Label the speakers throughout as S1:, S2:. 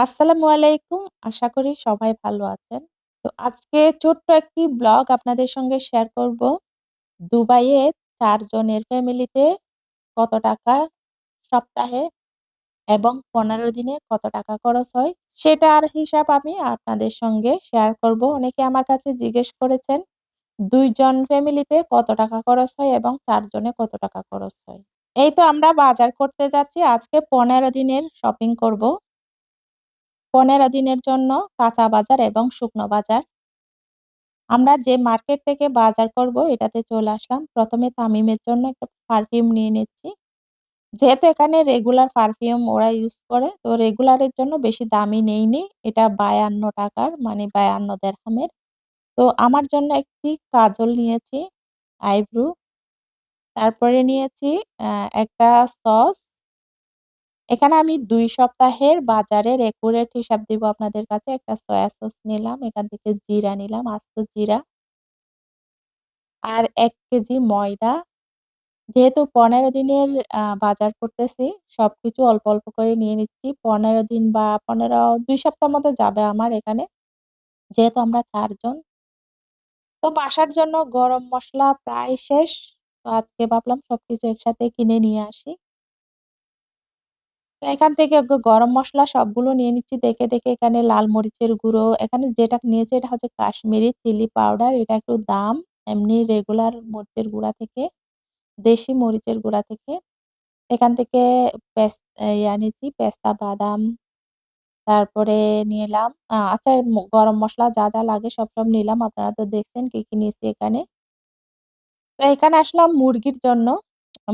S1: আসসালামু আলাইকুম। আশা করি সবাই ভালো আছেন। তো আজকে ছোট্ট একটি ব্লগ আপনাদের সঙ্গে শেয়ার করব। দুবাইয়ে ৪ জনের ফ্যামিলিতে কত টাকা সপ্তাহে এবং ১৫ দিনে কত টাকা খরচ হয়, সেটার হিসাব আমি আপনাদের সঙ্গে শেয়ার করব। অনেকে আমার কাছে জিজ্ঞেস করেছেন, ২ জন ফ্যামিলিতে কত টাকা খরচ হয় এবং ৪ জনে কত টাকা খরচ হয়। এই তো আমরা বাজার করতে যাচ্ছি। আজকে ১৫ দিনের শপিং করব। ১৫ দিনের জন্য কাঁচা বাজার এবং শুকনো বাজার। আমরা যে মার্কেট থেকে বাজার করব এটাতে চলে আসলাম। ১ম এ তামিমের জন্য একটা পারফিউম নিয়ে নিচ্ছি। যেহেতু এখানে রেগুলার পারফিউম ওরা ইউজ করে, তো রেগুলার এর জন্য বেশি দামি নেইনি। এটা ৳৫২ মানে ৫২ দেরহামের। তো আমার জন্য একটি কাজল নিয়েছি, আইব্রু। তারপরে নিয়েছি একটা সস। এখানে আমি দুই সপ্তাহের বাজারের একুরেট হিসাব দিব আপনাদের কাছে। একটা সয়া সস নিলাম, এখান থেকে জিরা নিলাম, আস্ত জিরা। আর এক কেজি ময়দা। যেহেতু ১৫ দিনের বাজার করতেছি, সবকিছু অল্প, অল্প করে নিয়ে নিচ্ছি। ১৫ দিন বা ১৫ ২ সপ্তাহ মতো যাবে আমার এখানে। যেহেতু আমরা চারজন তো বাসার জন্য গরম মসলা প্রায় শেষ। তো আজকে ভাবলাম সবকিছু একসাথে কিনে নিয়ে আসি। তো এখান থেকে গরম মসলা সবগুলো নিয়ে নিচ্ছি দেখে, দেখে এখানে লাল মরিচের গুঁড়ো, এখানে যেটা নিয়েছে এটা হচ্ছে কাশ্মীরি চিলি পাউডার। এটা একটু দাম। এমনি রেগুলার মরিচের গুঁড়া থেকে, দেশি মরিচের গুঁড়া থেকে। এখান থেকে পেস নিয়েছি পেস্তা বাদাম। তারপরে নিলাম আচ্ছা গরম মশলা যা, যা লাগে সব, সব নিলাম। আপনারা তো দেখছেন কি, কি নিয়েছি এখানে। তো এখানে আসলাম মুরগির জন্য।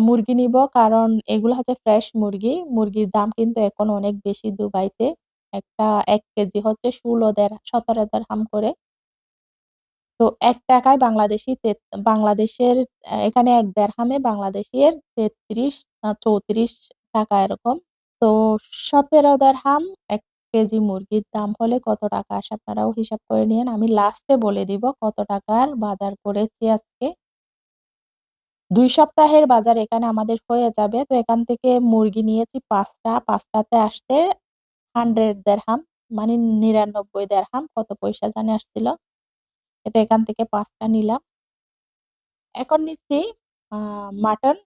S1: মুরগি নিব কারণ এগুলো হচ্ছে ফ্রেশ মুরগি। মুরগির দাম কিন্তু এখন অনেক বেশি দুবাইতে। একটা এক কেজি হচ্ছে ১৬ দের ১৭ দেরহাম করে। তো এক টাকায় বাংলাদেশী বাংলাদেশের, এখানে ১ দেরহামে বাংলাদেশের তেত্রিশ চৌত্রিশ টাকা এরকম। তো ১৭ দেরহাম ১ কেজি মুরগির দাম হলে কত টাকা আসে আপনারাও হিসাব করে নিয়েন। আমি লাস্টে বলে দিব কত টাকার বাজার করেছি আজকে। ২ সপ্তাহের বাজার এখানে আমাদের হয়ে যাবে। তো এখান থেকে মুরগি নিয়েছি ৫ টা, ৫ টাতে আসছে 100 দেরহাম মানে ৯৯ দেরহাম কত পয়সা জানি আসছিল। তো এখান থেকে পাঁচটা নিলাম। এখন নিচ্ছি মাটন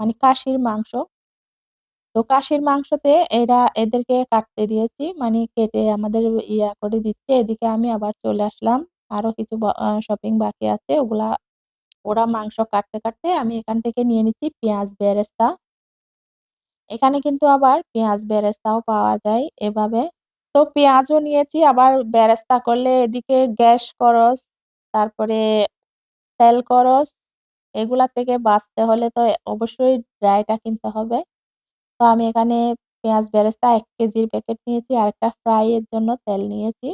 S1: মানে কাশির মাংস। তো কাশির মাংসতে এরা এদেরকে কাটতে দিয়েছি। মানে কেটে আমাদের ইয়া করে দিচ্ছে। এদিকে আমি আবার চলে আসলাম। আরও কিছু শপিং বাকি আছে। ওগুলা ওরা মাংস কাটতে, কাটতে আমি এখান থেকে নিয়ে নিচ্ছি পেঁয়াজ বেরেস্তা। এখানে কিন্তু আবার পেঁয়াজ বেরেস্তাও পাওয়া যায় এভাবে। তো পেঁয়াজও নিয়েছি আবার বেরেস্তা করলে এদিকে গ্যাস খরচ, তারপরে তেল খরচ, এগুলা থেকে বাঁচতে হলে তো অবশ্যই ড্রাইটা কিনতে হবে। তো আমি এখানে পেঁয়াজ বেরেস্তা এক কেজির প্যাকেট নিয়েছি। আরেকটা ফ্রাই এর জন্য তেল নিয়েছি।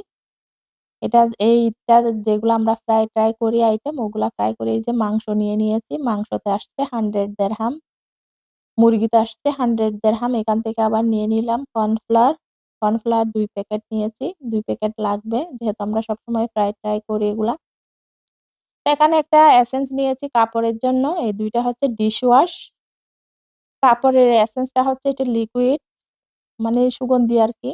S1: এটা এইটা যেগুলো আমরা ফ্রাই ট্রাই করি আইটেম ওগুলা ফ্রাই করে এই যে মাংস নিয়ে নিয়েছি। মাংসতে আসছে 100 দেরহাম। মুরগিতে আসছে 100 দেরহাম। এখান থেকে আবার নিয়ে নিলাম কর্নফ্লাওয়ার। কর্নফ্লাওয়ার দুই প্যাকেট নিয়েছি। দুই প্যাকেট লাগবে। যেহেতু আমরা সবসময় ফ্রাই ট্রাই করি এগুলা। এখানে একটা এসেন্স নিয়েছি কাপড়ের জন্য। এই দুইটা হচ্ছে ডিশ ওয়াশ কাপড়ের এসেন্সটা হচ্ছে এটা লিকুইড মানে সুগন্ধি আরকি।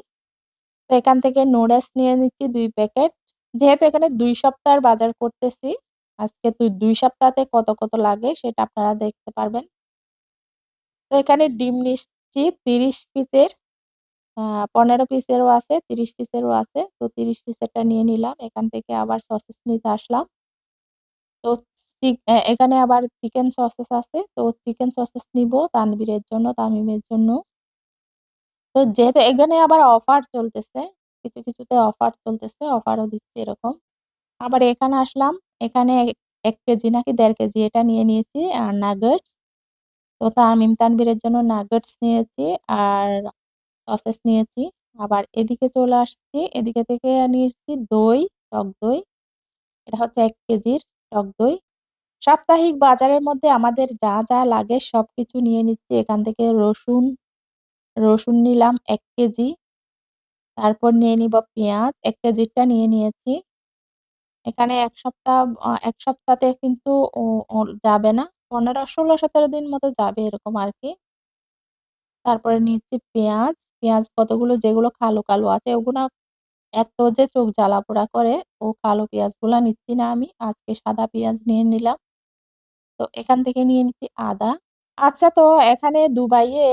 S1: তো এখান থেকে নুডলস নিয়ে নিচ্ছি দুই প্যাকেট। যেহেতু এখানে দুই সপ্তাহের বাজার করতেছি, আজকে তুই দুই সপ্তাহতে কত, কত লাগে সেটা আপনারা দেখতে পারবেন। তো এখানে ডিম নিচ্ছি ৩০ পিসের। ১৫ পিসেরও আছে, ৩০ পিসেরও আছে। তো ৩০ পিসেরটা নিয়ে নিলাম। এখান থেকে আবার সসেস নিতে আসলাম। তো এখানে আবার চিকেন সসেস আছে। তো চিকেন সসেস নিব তানভীরের জন্য, তামিমের জন্য। তো যেহেতু এখানে আবার অফার চলতেছে। কিছু, কিছুতে অফার চলতেছে। অফারও দিচ্ছে এরকম। আবার এখানে আসলাম। এখানে এক কেজি নাকি দেড় কেজি এটা নিয়ে নিয়েছি আর নাগেটস। তো তামিম তানভীরের জন্য নাগেটস নিয়েছি আর সসেস নিয়েছি। আবার এদিকে চলে আসছি। এদিকে থেকে নিয়েছি দই, টক দই। এটা হচ্ছে ১ কেজির টক দই। সাপ্তাহিক বাজারের মধ্যে আমাদের যা, যা লাগে সবকিছু নিয়ে নিচ্ছি। এখান থেকে রসুন, রসুন নিলাম এক কেজি। তারপর নিয়ে নিব পেঁয়াজ। এক কেজিরটা নিয়ে নিয়েছি। এখানে এক সপ্তাহ এক ১ সপ্তাহতে কিন্তু যাবে না। ১৫, ১৬, ১৭ দিন মতো যাবে এরকম আর কি তারপরে নিচ্ছি পেঁয়াজ। পেঁয়াজ কতগুলো যেগুলো কালো, কালো আছে ওগুলা এত যে চোখ জ্বালা পোড়া করে ও কালো পেঁয়াজগুলা নিচ্ছি না আমি। আজকে সাদা পেঁয়াজ নিয়ে নিলাম। তো এখান থেকে নিয়ে নিচ্ছি আদা। আচ্ছা তো এখানে দুবাইয়ে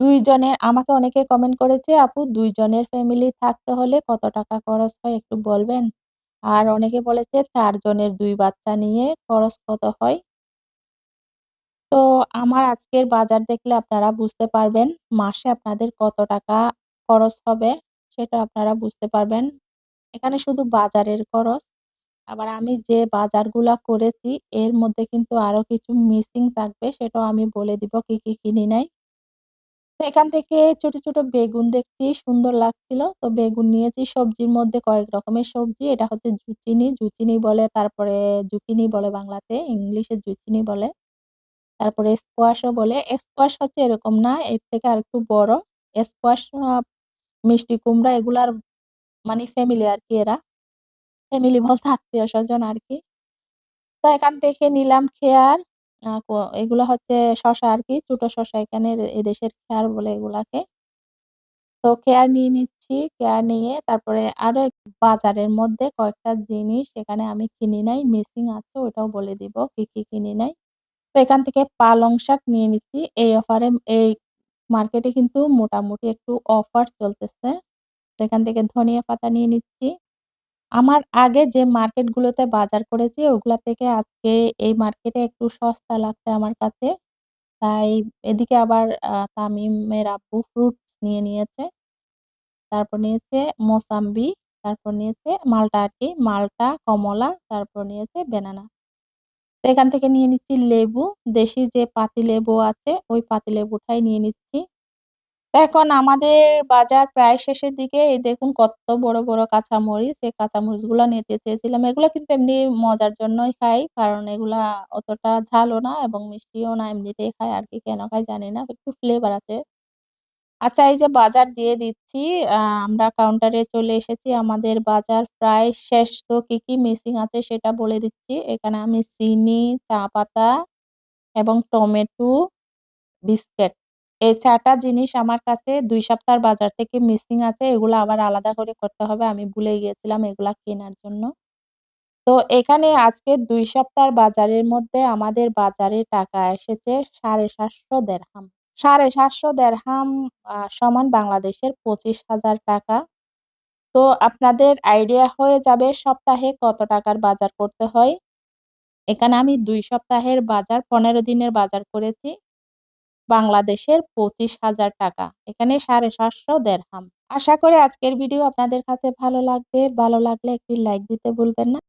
S1: ২ জনের আমাকে অনেকে কমেন্ট করেছে, "আপু দুইজনের ফ্যামিলি থাকতে হলে কত টাকা খরচ হয় একটু বলবেন?" আর অনেকে বলেছে ৪ জনের ২ বাচ্চা নিয়ে খরচ কত হয়? তো আমার আজকের বাজার দেখলে আপনারা বুঝতে পারবেন মাসে আপনাদের কত টাকা খরচ হবে সেটা আপনারা বুঝতে পারবেন। এখানে শুধু বাজারের খরচ। আবার আমি যে বাজারগুলা করেছি এর মধ্যে কিন্তু আরও কিছু মিসিং থাকবে সেটাও আমি বলে দিব কি, কি কিনি নাই। এখান থেকে ছোট, ছোট বেগুন দেখছি সুন্দর লাগছিল। তো বেগুন নিয়েছি সবজির মধ্যে কয়েক রকমের সবজি। এটা হচ্ছে জুচিনি, জুচিনি বলে তারপরে জুকিনি বলে বাংলাতে, ইংলিশে জুচিনি বলে। তারপরে স্কোয়াশও বলে। স্কোয়াশ হচ্ছে এরকম না, এর থেকে আরেকটু বড়। স্কোয়াশ মিষ্টি কুমড়া এগুলার মানে ফ্যামিলি আর কি এরা। ফ্যামিলি বলতে আত্মীয় স্বজন আর কি তো এখান থেকে নিলাম খেয়ার। ক এগুলো হচ্ছে শসা আরকি। ছোট শসা এখানের এদেশের খেয়ার বলে এগুলাকে। তো খেয়ার নিয়ে নিচ্ছি। খেয়ার নিয়ে তারপরে আরও বাজারের মধ্যে কয়েকটা জিনিস এখানে আমি কিনি নাই, মিসিং আছে ওটাও বলে দিব কি, কি কিনি নাই। তো এখান থেকে পালং শাক নিয়ে নিচ্ছি। এই অফারে এই মার্কেটে কিন্তু মোটামুটি একটু অফার চলতেছে। তো এখান থেকে ধনিয়া পাতা নিয়ে নিচ্ছি। আমার আগে যে মার্কেটগুলোতে বাজার করেছি ওগুলা থেকে আজকে এই মার্কেটে একটু সস্তা লাগছে আমার কাছে। তাই এদিকে আবার তামিমের আব্বু ফ্রুটস নিয়ে নিয়েছে। তারপর নিয়েছে মোসাম্বি, তারপর নিয়েছে মাল্টা আরকি। মাল্টা, কমলা, তারপর নিয়েছে বেনানা। তো এখান থেকে নিয়ে নিচ্ছি লেবু। দেশি যে পাতিলেবু আছে ওই পাতিলেবুটাই নিয়ে নিচ্ছি। এখন আমাদের বাজার প্রায় শেষের দিকে। এই দেখুন কত বড়, বড় কাঁচামরিচ। এই কাঁচামরিচগুলা নিতে চেয়েছিলাম। এগুলা কিন্তু এমনি মজার জন্যই খাই। কারণ এগুলা অতটা ঝালও না এবং মিষ্টিও না। এমনিতেই খাই আরকি। কেন খাই জানি না। একটু ফ্লেভার আছে। আচ্ছা এই যে বাজার দিয়ে দিচ্ছি। আমরা কাউন্টারে চলে এসেছি। আমাদের বাজার প্রায় শেষ। তো কি, কি মিসিং আছে সেটা বলে দিচ্ছি। এখানে আমি চিনি, চা পাতা এবং টমেটো, বিস্কিট। এই চারটা জিনিস আমার কাছে দুই সপ্তাহ বাজার থেকে মিসিং আছে। এগুলো আবার আলাদা করে করতে হবে। আমি ভুলে গিয়েছিলাম এগুলা কেনার জন্য। তো এখানে আজকে ২ সপ্তাহের বাজারের মধ্যে আমাদের বাজারে টাকা এসেছে ৭৫০ দেরহাম। ৭৫০ দেরহাম আ সমান বাংলাদেশের ২৫,০০০ টাকা। তো আপনাদের আইডিয়া হয়ে যাবে সপ্তাহে কত টাকার বাজার করতে হয়। এখানে আমি দুই সপ্তাহের বাজার ১৫ দিনের বাজার করেছি। বাংলাদেশের ২৫,০০০ টাকা। এখানে সাড়ে সাতশো দেড়হাম আশা করি আজকের ভিডিও আপনাদের কাছে ভালো লাগবে। ভালো লাগলে একটি লাইক দিতে ভুলবেন না।